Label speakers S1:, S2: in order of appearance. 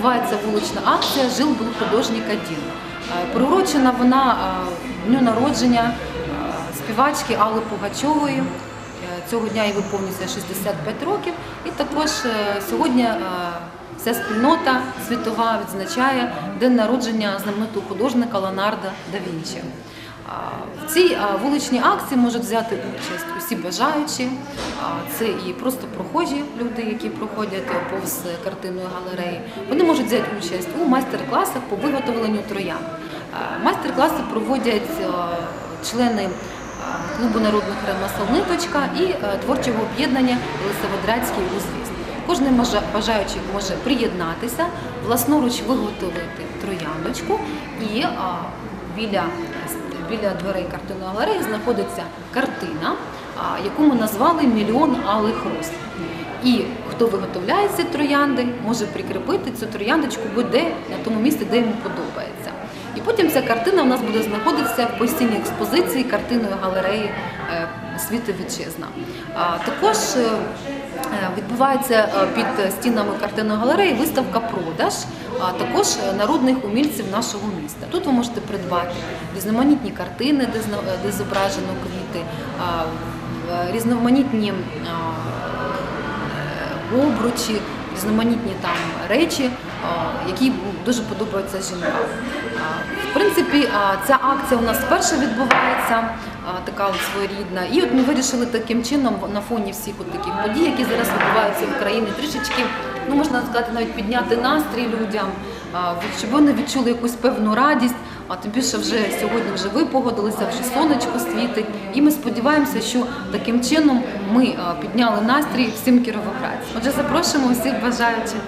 S1: відбувається вулична акція Жил був художник один. Е, Приурочена вона е, дню народження е, співачки Алли Пугачової. Цього дня їй виповнюється 65 років. І також сьогодні вся спільнота світова відзначає день народження знаменитого художника Леонардо да Вінчі. В цій вуличній акції можуть взяти участь усі бажаючі. Це і просто прохожі люди, які проходять повз картинної галереї. Вони можуть взяти участь у майстер-класах по виготовленню троян. Майстер-класи проводять члени клубу народних ремесел «Ниточка» і творчого об'єднання Лисоводрядський узвіз. Кожен бажаючий може приєднатися, власноруч виготовити трояндочку і біля, біля дверей картинної галереї знаходиться картина, яку ми назвали Мільйон алих роз. І хто виготовляє ці троянди, може прикріпити цю трояндочку буде на тому місці, де йому подобається. І потім ця картина у нас буде знаходитися в постійній експозиції картинної галереї е, Світи Вітчизна. Також е, відбувається е, під стінами картинної галереї виставка продаж, а також е, народних умільців нашого міста. Тут ви можете придбати різноманітні картини, де е, зображено квіти, різноманітні е, обручі, різноманітні там речі, які дуже подобаються жінкам. В принципі, ця акція у нас вперше відбувається, така от своєрідна. І от ми вирішили таким чином на фоні всіх от таких подій, які зараз відбуваються в Україні, трішечки, ну можна сказати, навіть підняти настрій людям, щоб вони відчули якусь певну радість. А тим більше вже сьогодні вже ви погодилися, вже сонечко світить. І ми сподіваємося, що таким чином ми підняли настрій всім кіровоградцям. Отже, запрошуємо всіх бажаючих.